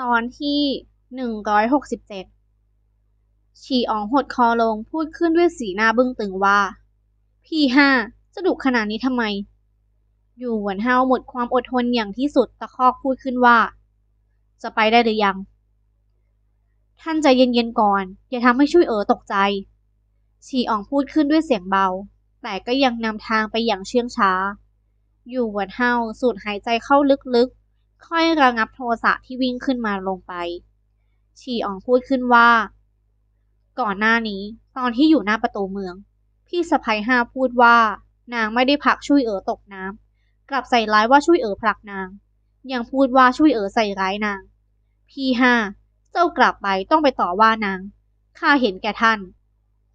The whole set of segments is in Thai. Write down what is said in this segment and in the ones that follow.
ตอนที่หนึ่งร้อยหกสิบเจ็ดฉีอ๋องหดคอลงพูดขึ้นด้วยสีหน้าบึ้งตึงว่า พี่ห้าจะดุขนาดนี้ทำไม อยู่หวนเฮาหมดความอดทนอย่างที่สุดตะคอกพูดขึ้นว่า จะไปได้หรือยัง ท่านใจเย็นๆก่อน อย่าทำให้ช่วยเอ๋อตกใจ ฉีอ๋องพูดขึ้นด้วยเสียงเบา แต่ก็ยังนำทางไปอย่างเชื่องช้า อยู่หวนเฮาสูดหายใจเข้าลึกๆ ค่อยระงับโทสะที่วิ่งขึ้นมาลงไป ฉีอ๋องพูดขึ้นว่า ก่อนหน้านี้ตอนที่อยู่หน้าประตูเมือง พี่สะพ้ยห้าพูดว่า นางไม่ได้ผลักช่วยเอ๋อตกน้ำกลับใส่ร้ายว่าช่วยเอ๋อผลักนาง ยังพูดว่าช่วยเอ๋อใส่ร้ายนาง พี่ห้าเจ้ากลับไปต้องไปต่อว่านางข้าเห็นแก่ท่าน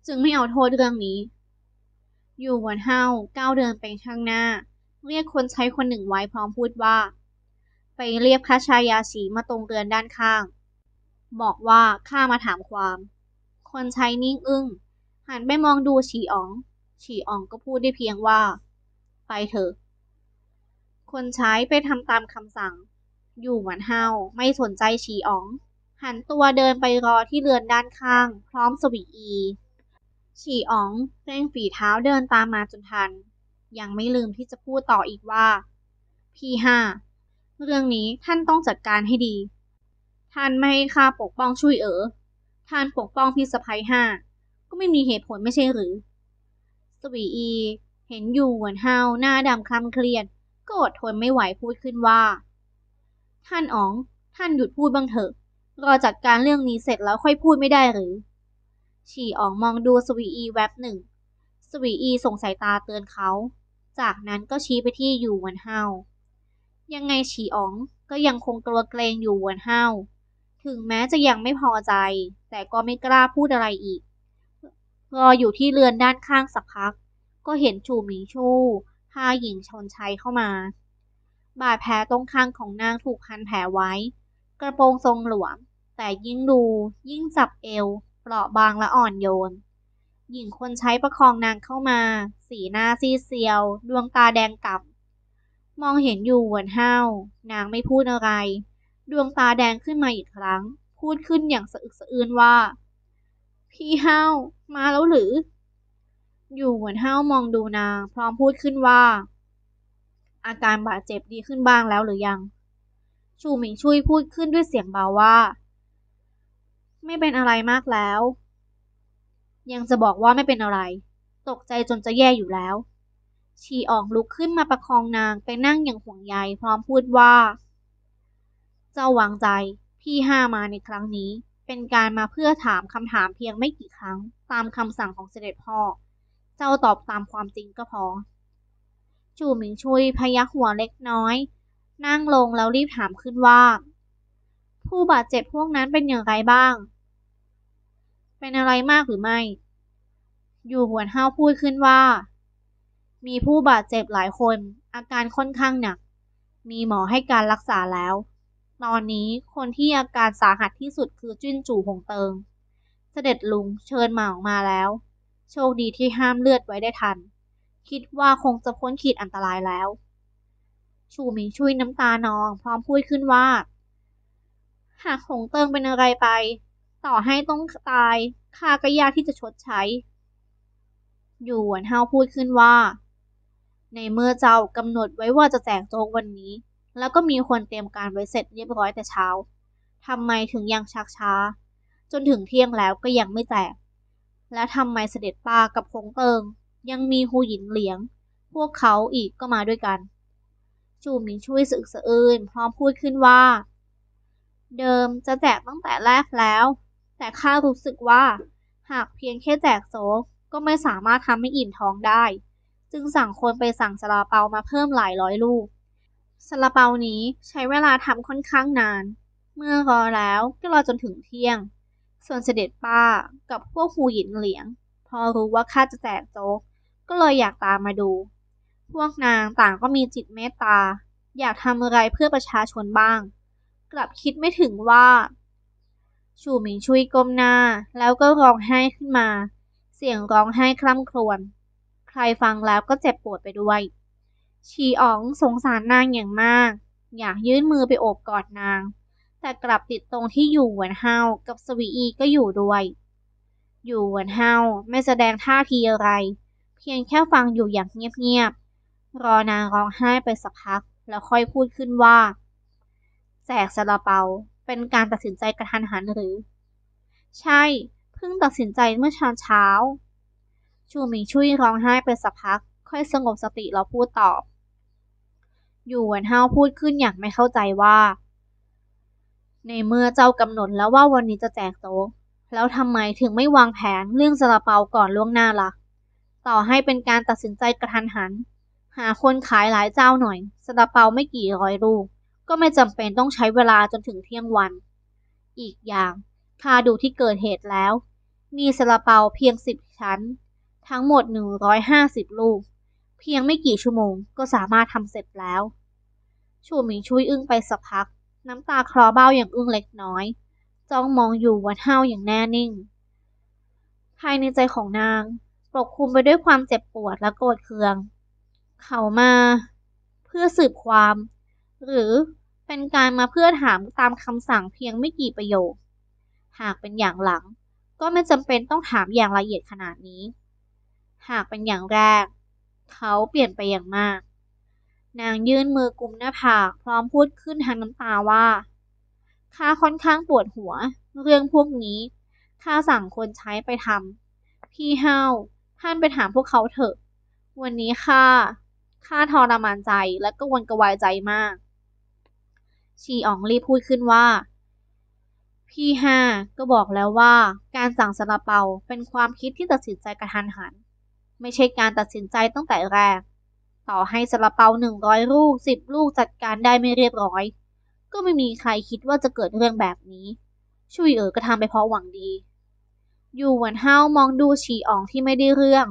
จึงไม่เอาโทษเรื่องนี้ อยู่หวนเฮาก้าวเดินไปข้างหน้า เรียกคนใช้คนหนึ่งไว้พร้อมพูดว่า ไปเรียกพระชายาสีมาตรงเรือนด้านข้าง บอกว่าข้ามาถามความ คนใช้นิ่งอึ้ง หันไปมองดูฉีอ๋อง ฉีอ๋องก็พูดได้เพียงว่า ไปเถอะ คนใช้ไปทำตามคำสั่ง อยู่หวนเฮาไม่สนใจฉีอ๋อง หันตัวเดินไปรอที่เรือนด้านข้าง พร้อมสวีอี ฉีอ๋องเร่งฝีเท้าเดินตามมาจนทัน ยังไม่ลืมที่จะพูดต่ออีกว่า พี่ห้า เรื่องนี้ท่านต้องจัดการให้ดี ท่านไม่ให้ข้าปกป้องช่วยเอ๋อ ท่านปกป้องพี่สะพ้ยห้า ก็ไม่มีเหตุผลไม่ใช่หรือ สวีอี เห็นอยู่หวนเฮาหน้าดำคล้ำเครียด ก็อดทนไม่ไหวพูดขึ้นว่า ท่านอ๋อง ท่านหยุดพูดบ้างเถอะ รอจัดการเรื่องนี้เสร็จแล้วค่อยพูดไม่ได้หรือ ฉีอ๋องมองดูสวีอีแวบหนึ่ง สวีอีส่งสายตาเตือนเขา จากนั้นก็ชี้ไปที่อยู่หวนเฮา ยังไงฉีอ๋องก็ยังคงกลัวเกรงอยู่วนเฮาวถึงแม้จะยังไม่พอใจ แต่ก็ไม่กล้าพูดอะไรอีก รออยู่ที่เรือนด้านข้างสักพัก ก็เห็นชูหมิงชู่พาหญิงชนชัยเข้ามา บาดแผลตรงข้างของนางถูกพันแผลไว้ กระโปรงทรงหลวม แต่ยิ่งดูยิ่งจับเอวเปราะบางและอ่อนโยน หญิงคนใช้ประคองนางเข้ามา สีหน้าซีเซียว ดวงตาแดงกล่ำ มองเห็นอยู่หวนห้าวนางไม่พูดอะไร ดวงตาแดงขึ้นมาอีกครั้ง พูดขึ้นอย่างสะอึกสะอื้นว่า พี่ห้าวมาแล้วหรือ อยู่หวนห้าวมองดูนาง พร้อมพูดขึ้นว่า อาการบาดเจ็บดีขึ้นบ้างแล้วหรือยัง ชูหมิงชุยพูดขึ้นด้วยเสียงเบาว่า ไม่เป็นอะไรมากแล้ว ยังจะบอกว่าไม่เป็นอะไร ตกใจจนจะแย่อยู่แล้ว ชีออกลุกขึ้นมาประคองนางไปนั่งอย่างห่วงใยพร้อมพูดว่า เจ้าวางใจพี่ห้ามาในครั้งนี้ เป็นการมาเพื่อถามคำถามเพียงไม่กี่ครั้ง ตามคำสั่งของเสด็จพ่อ เจ้าตอบตามความจริงก็พอ จูหมิงชุยพยักหัวเล็กน้อย นั่งลงแล้วรีบถามขึ้นว่า ผู้บาดเจ็บพวกนั้นเป็นอย่างไรบ้าง เป็นอะไรมากหรือไม่ อยู่หวนห้าวพูดขึ้นว่า มีผู้บาดเจ็บหลายคน อาการค่อนข้างหนัก มีหมอให้การรักษาแล้ว ตอนนี้คนที่อาการสาหัสที่สุดคือจิ้นจู่หงเติง เสด็จลุงเชิญหมาออกมาแล้ว โชคดีที่ห้ามเลือดไว้ได้ทัน คิดว่าคงจะพ้นขีดอันตรายแล้ว ชูหมิงช่วยน้ำตานอง พร้อมพูดขึ้นว่า หากหงเติงเป็นอะไรไป ต่อให้ต้องตายข้าก็ยากที่จะชดใช้ อยู่หวนเฮาพูดขึ้นว่า ในเมื่อเจ้ากำหนดไว้ว่าจะแจกโจ๊กวันนี้ แล้วก็มีคนเตรียมการไว้เสร็จเรียบร้อยแต่เช้าทำไมถึงยังชักช้า จนถึงเที่ยงแล้วก็ยังไม่แจก และทำไมเสด็จป้ากับคงเติง ยังมีหูหยินเหลียง พวกเขาอีกก็มาด้วยกัน จูหมิงช่วยสึกสะอื้นพร้อมพูดขึ้นว่า เดิมจะแจกตั้งแต่แรกแล้ว แต่ข้ารู้สึกว่า หากเพียงแค่แจกโจ๊กก็ไม่สามารถทำให้อิ่มท้องได้ จึงสั่งคนไปสั่งซาลาเปามาเพิ่มหลายร้อยลูกซาลาเปานี้ใช้เวลาทำค่อนข้างนาน เมื่อรอแล้วก็รอจนถึงเที่ยง ส่วนเสด็จป้ากับพวกหูหยินเหลียง พอรู้ว่าข้าจะแจกโจ๊กก็เลยอยากตามมาดู พวกนางต่างก็มีจิตเมตตา อยากทำอะไรเพื่อประชาชนบ้าง กลับคิดไม่ถึงว่าชูหมิงชุยก้มหน้าแล้วก็ร้องไห้ขึ้นมา เสียงร้องไห้คร่ำครวญ รฟังแล้วก็เจ็บปวดไปด้วย ชีอ๋องสงสารนางอย่างมาก อยากยื่นมือไปโอบกอดนาง แต่กลับติดตรงที่อยู่หวนเฮากับสวีอีก็อยู่ด้วย อยู่หวนเฮาไม่แสดงท่าทีอะไร เพียงแค่ฟังอยู่อย่างเงียบๆ รอนางร้องไห้ไปสักพัก แล้วค่อยพูดขึ้นว่า แจกซาลาเปาเป็นการตัดสินใจกระทันหันหรือ ใช่ เพิ่งตัดสินใจเมื่อเช้าเช้า ชูหมิงชุยร้องไห้ไปสักพัก ค่อยสงบสติแล้วพูดตอบ อยู่หวนเฮาพูดขึ้นอย่างไม่เข้าใจว่า ในเมื่อเจ้ากำหนดแล้วว่าวันนี้จะแจกโต๊ะแล้วทำไมถึงไม่วางแผนเรื่องซาลาเปาก่อนล่วงหน้าละ่ะ ต่อให้เป็นการตัดสินใจกระทันหัน หาคนขายหลายเจ้าหน่อยซาลาเปาไม่กี่ร้อยลูกก็ไม่จำเป็นต้องใช้เวลาจนถึงเที่ยงวัน อีกอย่างข้าดูที่เกิดเหตุแล้ว มีซาลาเปาเพียงสิบชั้น ทั้งหมดหนึ่งร้อยห้าสิบลูก เพียงไม่กี่ชั่วโมงก็สามารถทำเสร็จแล้ว ชูหมิงช่วยอึ้งไปสักพัก น้ำตาคลอเบ้าอย่างอึ้งเล็กน้อย จ้องมองอยู่วันเฮาอย่างแน่นิ่ง ภายในใจของนางปกคลุมไปด้วยความเจ็บปวดและโกรธเคือง เขามา เพื่อสืบความ หรือเป็นการมาเพื่อถามตามคำสั่งเพียงไม่กี่ประโยค หากเป็นอย่างหลัง ก็ไม่จำเป็นต้องถามอย่างละเอียดขนาดนี้ หากเป็นอย่างแรก เขาเปลี่ยนไปอย่างมาก นางยื่นมือกุมหน้าผากพร้อมพูดขึ้นทางน้ำตาว่าข้าค่อนข้างปวดหัว เรื่องพวกนี้ข้าสั่งคนใช้ไปทำพี่เฮาท่านไปถามพวกเขาเถอะ วันนี้ข้าข้าทรมานใจและก็วนกระวายใจมาก ชีอ๋องรีพูดขึ้นว่า พี่ห้าก็บอกแล้วว่าการสั่งซาลาเปาเป็นความคิดที่ตัดสินใจกระทันหัน ไม่ใช่การตัดสินใจตั้งแต่แรก ต่อให้ซาลาเปาหนึ่งร้อยลูกสิบลูกจัดการได้ไม่เรียบร้อย ก็ไม่มีใครคิดว่าจะเกิดเรื่องแบบนี้ชุยเอ๋อก็ทำไปเพราะหวังดีอยู่หวนเฮามองดูฉีอ๋องที่ไม่ได้เรื่อง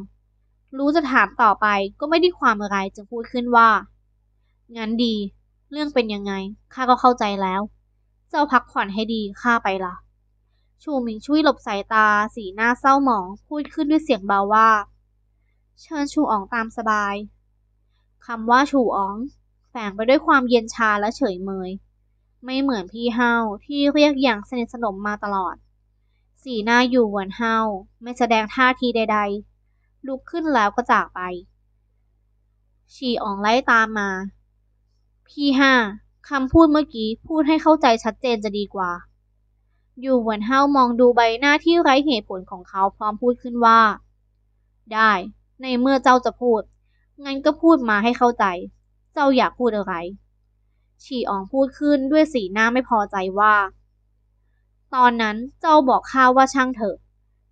รู้จะถามต่อไปก็ไม่ได้ความอะไรจึงพูดขึ้นว่า งั้นดี เรื่องเป็นยังไง ข้าก็เข้าใจแล้ว เจ้าพักผ่อนให้ดี ข้าไปละ ชูหมิงช่วยหลบสายตา สีหน้าเศร้าหมอง พูดขึ้นด้วยเสียงเบาว่า เชิญชูอ๋องตามสบายคำว่าชูอ๋องแฝงไปด้วยความเย็นชาและเฉยเมย ไม่เหมือนพี่เฮาที่เรียกอย่างสนิทสนมมาตลอด สีหน้าอยู่หวนเฮาไม่แสดงท่าทีใด ๆ ลุกขึ้นแล้วก็จากไป ชีอ๋องไล่ตามมา พี่ห้าคำพูดเมื่อกี้พูดให้เข้าใจชัดเจนจะดีกว่า อยู่หวนเฮามองดูใบหน้าที่ไร้เหตุผลของเขาพร้อมพูดขึ้นว่า ได้ ในเมื่อเจ้าจะพูด งั้นก็พูดมาให้เข้าใจ เจ้าอยากพูดอะไร ฉีอ๋องพูดขึ้นด้วยสีหน้าไม่พอใจว่า ตอนนั้นเจ้าบอกข้าว่าช่างเถอะ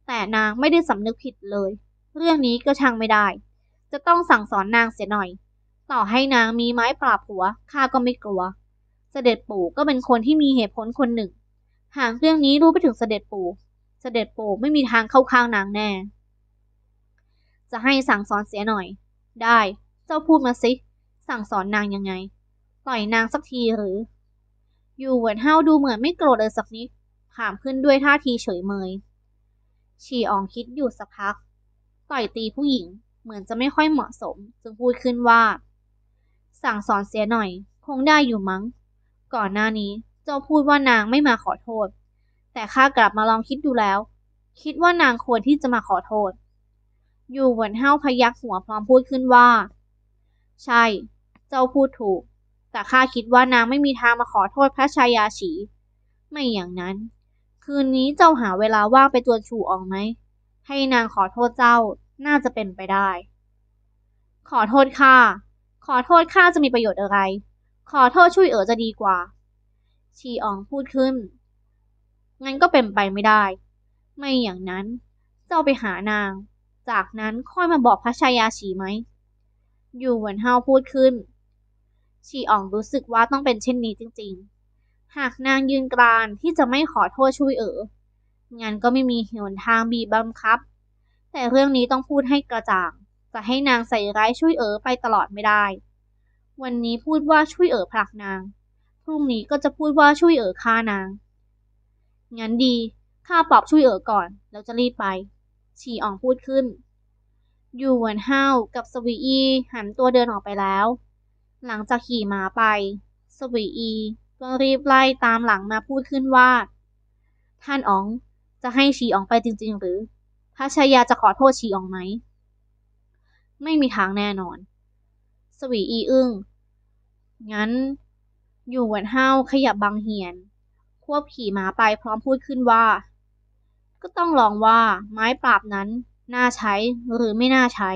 แต่นางไม่ได้สำนึกผิดเลย เรื่องนี้ก็ช่างไม่ได้ จะต้องสั่งสอนนางเสียหน่อย ต่อให้นางมีไม้ปราบหัวข้าก็ไม่กลัว เสด็จปู่ก็เป็นคนที่มีเหตุผลคนหนึ่ง หากเรื่องนี้รู้ไปถึงเสด็จปู่ เสด็จปู่ไม่มีทางเข้าข้างนางแน่ จะให้สั่งสอนเสียหน่อย ได้ เจ้าพูดมาสิ สั่งสอนนางยังไงปล่อยนางสักทีหรือ อยู่เหวินเฮาดูเหมือนไม่โกรธเลยสักนิด ถามขึ้นด้วยท่าทีเฉยเมย ชีอองคิดอยู่สักพัก ต่อยตีผู้หญิง เหมือนจะไม่ค่อยเหมาะสม จึงพูดขึ้นว่า สั่งสอนเสียหน่อย คงได้อยู่มั้ง ก่อนหน้านี้ เจ้าพูดว่านางไม่มาขอโทษ แต่ข้ากลับมาลองคิดดูแล้ว คิดว่านางควรที่จะมาขอโทษ อยู่เหวินเฮาพยักหัวพร้อมพูดขึ้นว่า ใช่ เจ้าพูดถูก แต่ข้าคิดว่านางไม่มีทางมาขอโทษพระชายาฉีไม่อย่างนั้น คืนนี้เจ้าหาเวลาว่างไปจวนชูอองไหม ให้นางขอโทษเจ้าน่าจะเป็นไปได้ ขอโทษข้าขอโทษข้าจะมีประโยชน์อะไร ขอโทษช่วยเอ๋อจะดีกว่า ชีอองพูดขึ้น งั้นก็เป็นไปไม่ได้ ไม่อย่างนั้น เจ้าไปหานาง จากนั้นค่อยมาบอกพระชายาฉีไหม อยู่เหมือนเฮาพูดขึ้นชีอ่องรู้สึกว่าต้องเป็นเช่นนี้จริงๆ หากนางยืนกรานที่จะไม่ขอโทษช่วยเอ๋องั้นก็ไม่มีหนทางบีบบังคับ แต่เรื่องนี้ต้องพูดให้กระจ่าง จะให้นางใส่ร้ายช่วยเอ๋อไปตลอดไม่ได้ วันนี้พูดว่าช่วยเอ๋อผลักนาง พรุ่งนี้ก็จะพูดว่าช่วยเอ๋อฆ่านาง งั้นดีข้าปอบช่วยเอ๋อก่อน แล้วจะรีบไป ฉีอ่องพูดขึ้น อยู่เหวินเฮากับสวีอีหันตัวเดินออกไปแล้ว หลังจากขี่ม้าไป สวีอีก็รีบไล่ตามหลังมาพูดขึ้นว่า ท่านอ๋องจะให้ชีอ๋องไปจริง ๆ หรือพระชายาจะขอโทษชีอ๋องไหม ไม่มีทางแน่นอน สวีอีอึ้ง งั้น อยู่หวนห้าวขยับบางเหียน ควบขี่ม้าไปพร้อมพูดขึ้นว่า ก็ต้องลองว่าไม้ปราบนั้นน่าใช้หรือไม่น่าใช้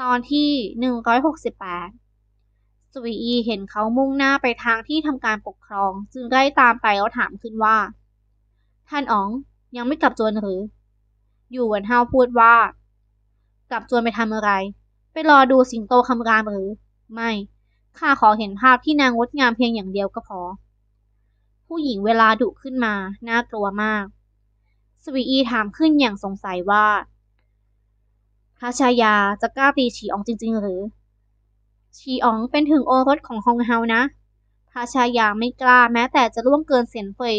ตอนที่หนึ่งร้อยหกสิบแปดสวีอีเห็นเขามุ่งหน้าไปทางที่ทำการปกครอง จึงไล่ตามไปแล้วถามขึ้นว่า ท่านอ๋องยังไม่กลับจวนหรือ อยู่หวนห้าวพูดว่า กลับจวนไปทำอะไร ไปรอดูสิงโตคำรามหรือ ไม่ข้าขอเห็นภาพที่นางงดงามเพียงอย่างเดียวก็พอ ผู้หญิงเวลาดุขึ้นมา น่ากลัวมาก สวีอีถามขึ้นอย่างสงสัยว่าพระชายาจะกล้าตีฉีอองจริง ๆ หรือ ฉีอองเป็นถึงโอรสของฮองเฮานะพระชายาไม่กล้าแม้แต่จะล่วงเกินเสียนเฟย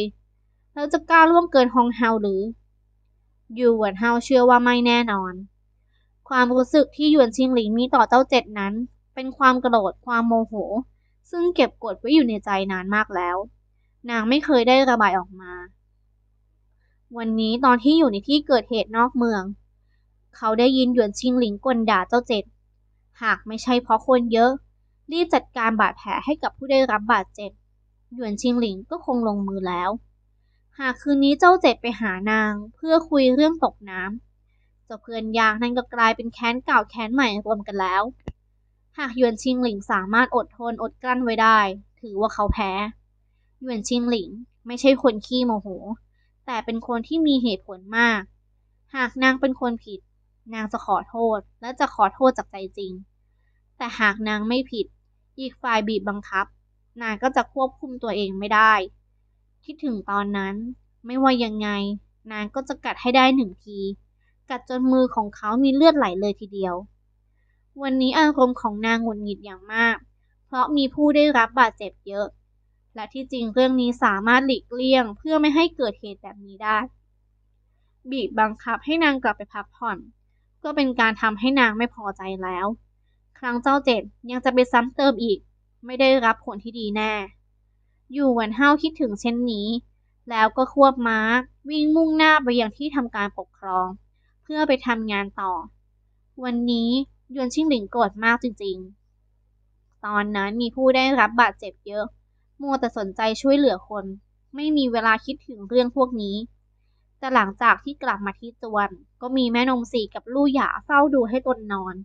แล้วจะกล้าล่วงเกินฮองเฮาหรือยูหวนเฮาเชื่อว่าไม่แน่นอน ความรู้สึกที่หยวนชิงหลิงมีต่อเจ้าเจ็ดนั้น เป็นความโกรธความโมโห ซึ่งเก็บกดไว้อยู่ในใจนานมากแล้ว นางไม่เคยได้ระบายออกมา วันนี้ตอนที่อยู่ในที่เกิดเหตุนอกเมือง เขาได้ยินหยวนชิงหลิงกลด่าเจ้าเจ็ด หากไม่ใช่เพราะคนเยอะ รีบจัดการบาดแผลให้กับผู้ได้รับบาดเจ็บ หยวนชิงหลิงก็คงลงมือแล้ว หากคืนนี้เจ้าเจ็ดไปหานางเพื่อคุยเรื่องตกน้ำเจ้าเพื่อนยางนั่นก็กลายเป็นแค้นเก่าแค้นใหม่รวมกันแล้ว หากหยวนชิงหลิงสามารถอดทนอดกลั้นไว้ได้ ถือว่าเขาแพ้ หยวนชิงหลิงไม่ใช่คนขี้โมโห แต่เป็นคนที่มีเหตุผลมาก หากนางเป็นคนผิด นางจะขอโทษและจะขอโทษจากใจจริง แต่หากนางไม่ผิด อีกฝ่ายบีบบังคับ นางก็จะควบคุมตัวเองไม่ได้ คิดถึงตอนนั้นไม่ว่ายังไง นางก็จะกัดให้ได้หนึ่งที กัดจนมือของเขามีเลือดไหลเลยทีเดียว วันนี้อารมณ์ของนางหงุดหงิดอย่างมาก เพราะมีผู้ได้รับบาดเจ็บเยอะ และที่จริงเรื่องนี้สามารถหลีกเลี่ยง เพื่อไม่ให้เกิดเหตุแบบนี้ได้ บีบบังคับให้นางกลับไปพักผ่อน ก็เป็นการทำให้นางไม่พอใจแล้ว ครั้งเจ้าเจ็ดยังจะไปซ้ำเติมอีก ไม่ได้รับผลที่ดีแน่ อยู่หวันห้าวคิดถึงเช่นนี้ แล้วก็ควบม้าวิ่งมุ่งหน้าไปยังที่ทำการปกครอง เพื่อไปทำงานต่อ วันนี้ยวนชิงหลิงโกรธมากจริงๆ ตอนนั้นมีผู้ได้รับบาดเจ็บเยอะ มัวแต่สนใจช่วยเหลือคน ไม่มีเวลาคิดถึงเรื่องพวกนี้ แต่หลังจากที่กลับมาที่จวน ก็มีแม่นมสีกับลู่หยาเฝ้าดูให้ตนนอน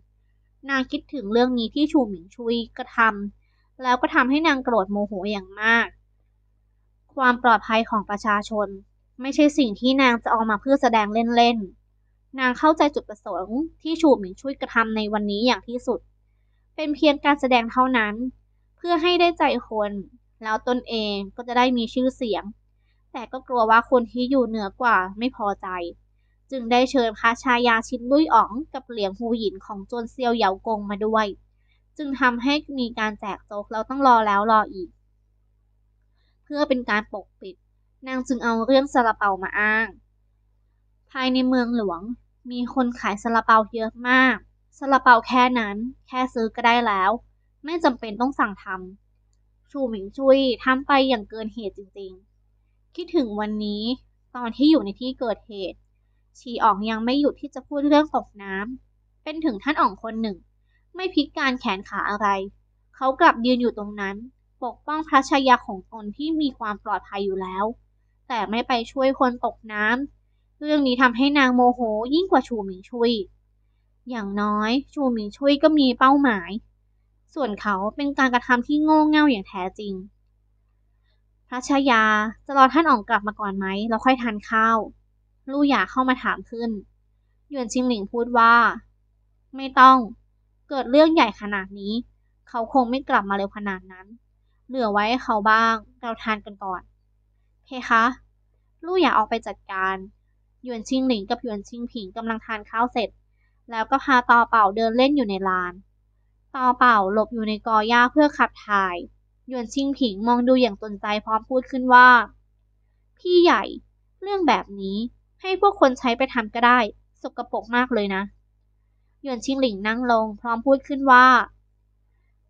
นางคิดถึงเรื่องนี้ที่ชูหมิงชุยกระทำแล้วก็ทำให้นางโกรธโมโหอย่างมาก ความปลอดภัยของประชาชน ไม่ใช่สิ่งที่นางจะเอามาเพื่อแสดงเล่นๆ นางเข้าใจจุดประสงค์ที่ชูหมิงชุยกระทำในวันนี้อย่างที่สุด เป็นเพียงการแสดงเท่านั้น เพื่อให้ได้ใจคน แล้วตนเองก็จะได้มีชื่อเสียง แต่ก็กลัวว่าคนที่อยู่เหนือกว่าไม่พอใจ จึงได้เชิญพระชายาชินลุยอ๋องกับเหลียงฮูหยินของจวนเซียวเหยากงมาด้วย จึงทำให้มีการแจกโจ๊กแล้วต้องรอแล้วรออีก เพื่อเป็นการปกปิด นางจึงเอาเรื่องซาลาเปามาอ้าง ภายในเมืองหลวงมีคนขายซาลาเปาเยอะมากซาลาเปาแค่นั้น แค่ซื้อก็ได้แล้ว ไม่จำเป็นต้องสั่งทำ ชูหมิงชุยทำไปอย่างเกินเหตุจริงๆ คิดถึงวันนี้ตอนที่อยู่ในที่เกิดเหตุ ชีอ๋องยังไม่หยุดที่จะพูดเรื่องตกน้ำเป็นถึงท่านอ๋องคนหนึ่ง ไม่พิการแขนขาอะไร เขากลับยืนอยู่ตรงนั้น ปกป้องพระชายาของตนที่มีความปลอดภัยอยู่แล้ว แต่ไม่ไปช่วยคนตกน้ำเรื่องนี้ทำให้นางโมโหยิ่งกว่าชูหมิงชุยอย่างน้อย ชูหมิงชุยก็มีเป้าหมาย ส่วนเขาเป็นการกระทำที่โง่เง่าอย่างแท้จริง พระชายาจะรอท่านอ๋องกลับมาก่อนไหมแล้วค่อยทานข้าว ลู่หยาเข้ามาถามขึ้น หยวนชิงหลิงพูดว่า ไม่ต้อง เกิดเรื่องใหญ่ขนาดนี้ เขาคงไม่กลับมาเร็วขนาดนั้น เหลือไว้ให้เขาบ้าง เราทานกันก่อน เพคะ ลู่หยาออกไปจัดการหยวนชิงหลิงกับหยวนชิงผิงกำลังทานข้าวเสร็จ แล้วก็พาต่อเป่าเดินเล่นอยู่ในลาน ตอเป่าหลบอยู่ในกอหญ้าเพื่อขับถ่ายหยวนชิงผิงมองดูอย่างตนใจพร้อมพูดขึ้นว่า พี่ใหญ่ เรื่องแบบนี้ให้พวกคนใช้ไปทำก็ได้ สกปรกมากเลยนะหยวนชิงหลิงนั่งลง พร้อมพูดขึ้นว่า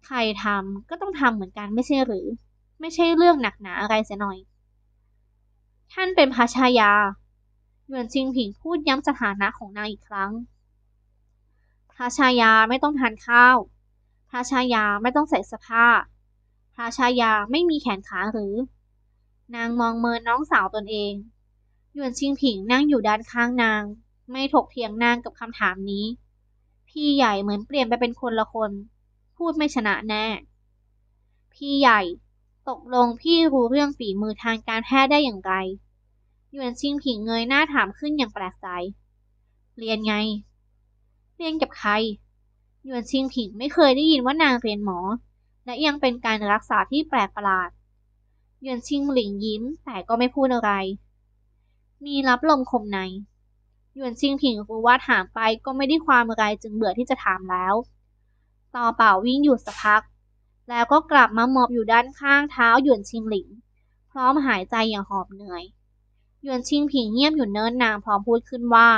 ใครทำก็ต้องทำเหมือนกันไม่ใช่หรือ ไม่ใช่เรื่องหนักหนาอะไรเสียหน่อย ท่านเป็นพระชายาหยวนชิงผิงพูดย้ำสถานะของนางอีกครั้งพระชายาไม่ต้องทานข้าว พระชายาไม่ต้องใส่เสื้อผ้า พระชายาไม่มีแขนขาหรือ นางมองเมินน้องสาวตนเอง หยวนชิงผิงนั่งอยู่ด้านข้างนาง ไม่ถกเถียงนางกับคำถามนี้ พี่ใหญ่เหมือนเปลี่ยนไปเป็นคนละคน พูดไม่ชนะแน่ พี่ใหญ่ ตกลงพี่รู้เรื่องฝีมือทางการแพทย์ได้อย่างไร หยวนชิงผิงเงยหน้าถามขึ้นอย่างแปลกใจ เรียนไง เรียนกับใคร หยวนชิงผิงไม่เคยได้ยินว่านางเรียนหมอ และยังเป็นการรักษาที่แปลกประหลาด หยวนชิงหลิงยิ้มแต่ก็ไม่พูดอะไร มีรับลมคมใน หยวนชิงผิงรู้ว่าถามไปก็ไม่ได้ความอะไรจึงเบื่อที่จะถามแล้ว ต่อเป่าวิ่งหยุดสักพัก แล้วก็กลับมาหมอบอยู่ด้านข้างเท้าหยวนชิงหลิง พร้อมหายใจอย่างหอบเหนื่อย หยวนชิงผิงเงียบอยู่เนิ่นนานพร้อมพูดขึ้นว่า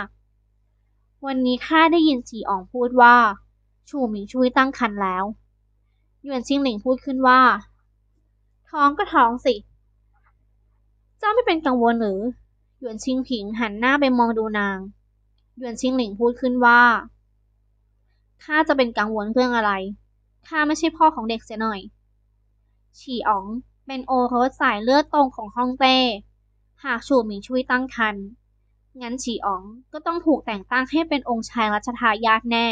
วันนี้ข้าได้ยินจีอ๋องพูดว่า ชูหมิงช่วยตั้งครรภ์แล้วหยวนชิงหลิงพูดขึ้นว่า ท้องก็ท้องสิ เจ้าไม่เป็นกังวลหรือหยวนชิงผิงหันหน้าไปมองดูนางหยวนชิงหลิงพูดขึ้นว่าข้าจะเป็นกังวลเรื่องอะไรข้าไม่ใช่พ่อของเด็กเสียหน่อย ฉีอ๋องเป็นโอรสสายเลือดตรงของฮ่องเต้ หากชูหมิงช่วยตั้งครรภ์งั้นฉีอ๋องก็ต้องถูกแต่งตั้งให้เป็นองค์ชายรัชทายาทแน่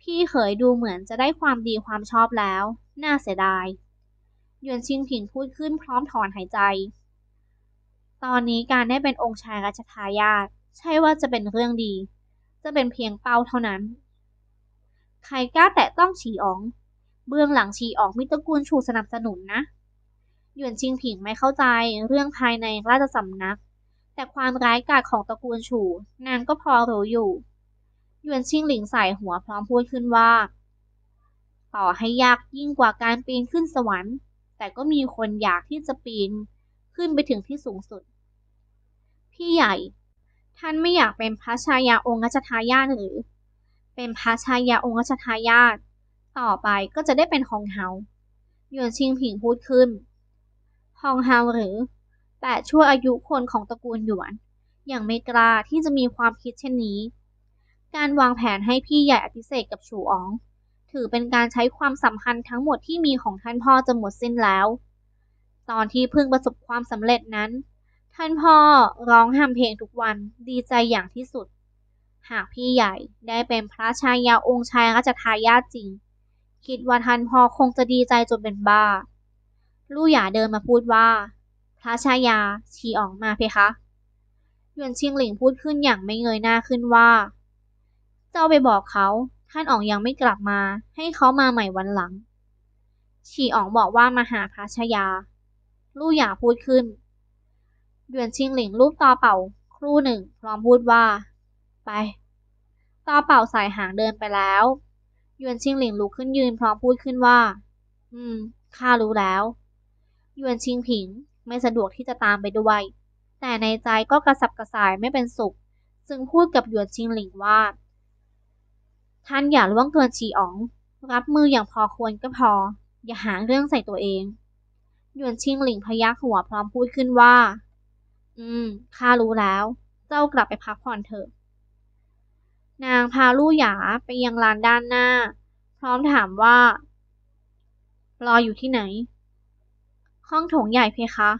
พี่เขยดูเหมือนจะได้ความดีความชอบแล้ว น่าเสียดาย หยวนชิงผิงพูดขึ้นพร้อมถอนหายใจ ตอนนี้การได้เป็นองค์ชายรัชทายาทใช่ว่าจะเป็นเรื่องดี จะเป็นเพียงเป้าเท่านั้น ใครกล้าแตะต้องฉีอ๋อง เบื้องหลังฉีอ๋องมิตระกูลชูสนับสนุนนะหยวนชิงผิงไม่เข้าใจเรื่องภายในราชสำนัก แต่ความร้ายกาจของตระกูลฉูนางก็พอรู้อยู่ หยวนชิงหลิงใส่หัวพร้อมพูดขึ้นว่า ต่อให้ยากยิ่งกว่าการปีนขึ้นสวรรค์ แต่ก็มีคนอยากที่จะปีนขึ้นไปถึงที่สูงสุด พี่ใหญ่ ท่านไม่อยากเป็นพระชายาองค์รัชทายาทหรือ เป็นพระชายาองค์รัชทายาทต่อไปก็จะได้เป็นฮองเฮาหยวนชิงผิงพูดขึ้นฮองเฮาหรือแต่ชั่วอายุคนของตระกูลหยวนอย่างไม่กล้าที่จะมีความคิดเช่นนี้ การวางแผนให้พี่ใหญ่อภิเษกกับฉูอ๋อง ถือเป็นการใช้ความสัมพันธ์ทั้งหมดที่มีของท่านพ่อจะหมดสิ้นแล้ว ตอนที่เพิ่งประสบความสำเร็จนั้น ท่านพ่อร้องห้ามเพลงทุกวันดีใจอย่างที่สุด หากพี่ใหญ่ได้เป็นพระชายาองค์ชายรัชทายาทจริง คิดว่าท่านพ่อคงจะดีใจจนเป็นบ้า ลู่หยาเดินมาพูดว่า พระชายาชีออกมาเพคะหยวนชิงหลิงพูดขึ้นอย่างไม่เงยหน้าขึ้นว่า เจ้าไปบอกเขา ท่านอ๋องยังไม่กลับมา ให้เขามาใหม่วันหลังชีอ๋องบอกว่ามาหาพระชายา ลู่หยาพูดขึ้นหยวนชิงหลิงรูปต่อเป่า ครู่หนึ่ง พร้อมพูดว่า ไปต่อเป่าสายหางเดินไปแล้วหยวนชิงหลิงลุกขึ้นยืนพร้อมพูดขึ้นว่า อืม ข้ารู้แล้วหยวนชิงผิงไม่สะดวกที่จะตามไปด้วย แต่ในใจก็กระสับกระส่ายไม่เป็นสุข จึงพูดกับหยวนชิงหลิงว่า ท่านอย่าล่วงเกินชีอ๋อง รับมืออย่างพอควรก็พอ อย่าหาเรื่องใส่ตัวเองหยวนชิงหลิงพยักหัวพร้อมพูดขึ้นว่า อืม ข้ารู้แล้ว เจ้ากลับไปพักผ่อนเถอะ นางพาลู่หยาไปยังลานด้านหน้า พร้อมถามว่า รออยู่ที่ไหน ห้องโถงใหญ่เพคะ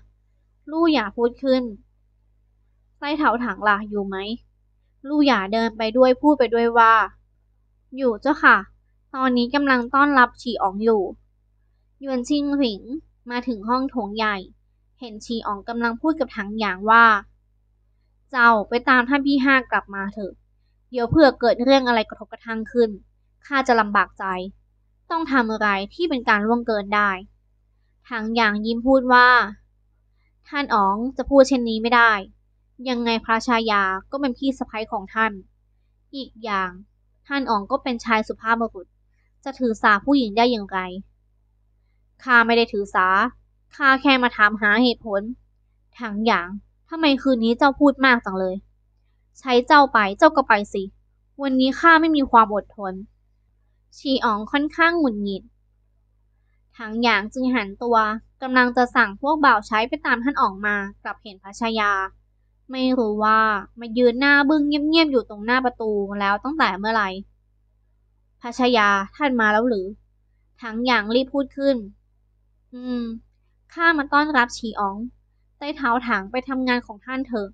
ลู่หยาพูดขึ้นใต้เถาถังล่ะอยู่ไหม ลู่หยาเดินไปด้วยพูดไปด้วยว่า อยู่เจ้าค่ะ ตอนนี้กำลังต้อนรับฉีอ๋องอยู่ยวนชิงหลิงมาถึงห้องโถงใหญ่ เห็นฉีอ๋องกำลังพูดกับถังหยางว่า เจ้าไปตามท่านพี่ห้ากลับมาเถอะ เดี๋ยวเผื่อเกิดเรื่องอะไรกระทบกระทั่งขึ้นข้าจะลำบากใจ ต้องทำอะไรที่เป็นการล่วงเกินได้ถังหยางยิ้มพูดว่า ท่านอ๋องจะพูดเช่นนี้ไม่ได้ ยังไงพระชายาก็เป็นพี่สะใภ้ของท่าน อีกอย่าง ท่านอ๋องก็เป็นชายสุภาพบุรุษ จะถือสาผู้หญิงได้อย่างไร ข้าไม่ได้ถือสา ข้าแค่มาถามหาเหตุผลถังหยางทำไมคืนนี้เจ้าพูดมากจังเลย ใช้เจ้าไป เจ้าก็ไปสิ วันนี้ข้าไม่มีความอดทน ชีอ๋องค่อนข้างหงุดหงิดถังหยางจึงหันตัวกำลังจะสั่งพวกบ่าวใช้ไปตามท่านออกมากลับเห็นพัชายา ไม่รู้ว่ามายืนหน้าบึ้งเงียบๆอยู่ตรงหน้าประตูแล้วตั้งแต่เมื่อไหร่พัชายาท่านมาแล้วหรือ ทั้งอย่างรีบพูดขึ้น อืม ข้ามาต้อนรับฉีอ๋อง ใต้เท้าถังไปทำงานของท่านเถอะ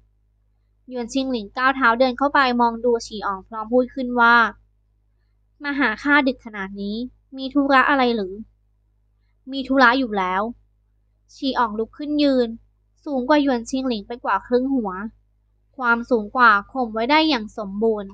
ยวนชิงหลิงก้าวเท้าเดินเข้าไปมองดูฉีอ๋องพร้อมพูดขึ้นว่า มาหาข้าดึกขนาดนี้ มีธุระอะไรหรือ มีธุระอยู่แล้วฉีอ๋องลุกขึ้นยืน สูงกว่าหยวนชิงหลิงไปกว่าครึ่งหัว ความสูงกว่าข่มไว้ได้อย่างสมบูรณ์